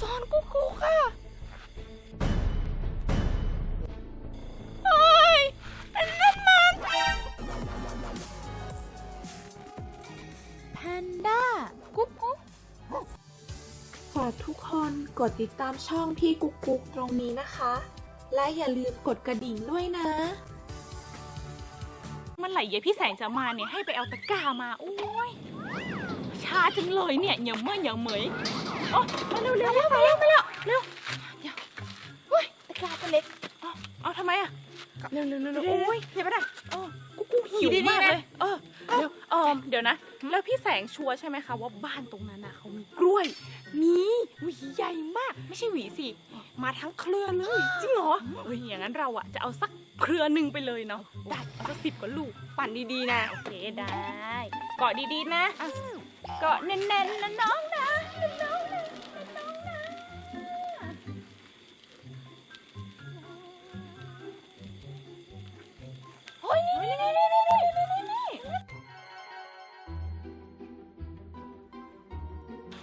สอนกุ๊กกุ๊กอะเฮ้ยอันนั้นมันแพนด้ากุ๊กกุ๊กฝากทุกคนกดติดตามช่องพี่กุ๊กกุ๊กตรงนี้นะคะ และอย่าลืมกดกระดิ่งด้วยนะ มันไหลเยพี่แสงจะมาเนี่ยให้ไปเอาตะกร้ามาโอ้ยช้าจังเลยเนี่ยอย่าเมื่ออย่าเหมย อ๋อมาเร็วเร็วมาแล้วมาแล้วเร็วเดี๋ยวเฮ้ยตะกร้าตัวเล็กเอาเอาทำไมอะเร็วเร็วเร็วเร็วโอ้ยเดี๋ยวไปได้เออกูกูหิวดีๆมากนะเลยเออเดี๋ยวเออเดี๋ยวนะ แล้วพี่แสงชัวร์ใช่ไหมคะว่าบ้านตรงนั้นน่ะเขามีกล้วยมีหวีใหญ่มาก ไม่ใช่หวีสิ มาทั้งเครือเลย จริงเหรอเอ้ยอย่างนั้นเราอะจะเอาสักเครือหนึ่งไปเลยเนาะได้เอาสักสิบกว่าลูกปั่นดีๆนะโอเคได้เกาะดีๆนะอะเกาะแน่นๆนะน้อง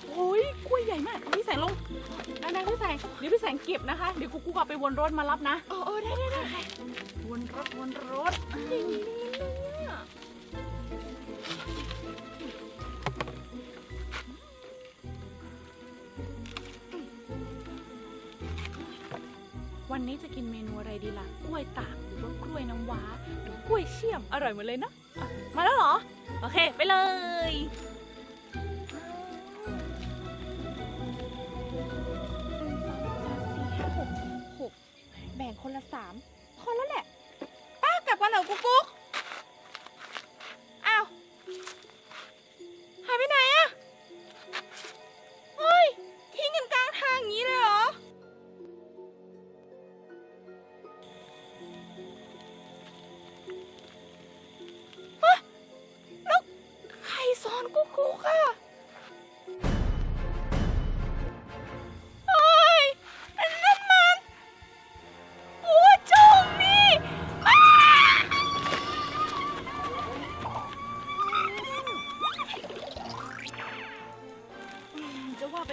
โอ้ยกล้วยใหญ่มาก พี่แสงลงนานาพี่แสงเดี๋ยวพี่แสงเก็บนะคะ เดี๋ยวกูกูกลับไปวนรถมารับนะ เออเอได้ได้ได้วนรถวนรถนี่นี่นี่วันนี้จะกินเมนูอะไรดีล่ะ กล้วยตา เชี่ยม อร่อยหมดเลยนะะมาแล้วเหรอ โอเค ไปเลย หกแบ่งคนละสาม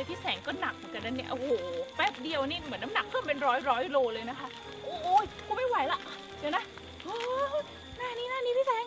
พี่แสงก็หนักเหมือนกันนะเนี่ยโอ้โหแป๊บเดียวนี่เหมือนน้ำหนักเพิ่มเป็นร้อยร้อยโลเลยนะคะ โอ้ยกูไม่ไหวละเดี๋ยวนะหน้านี้หน้านี้พี่แสง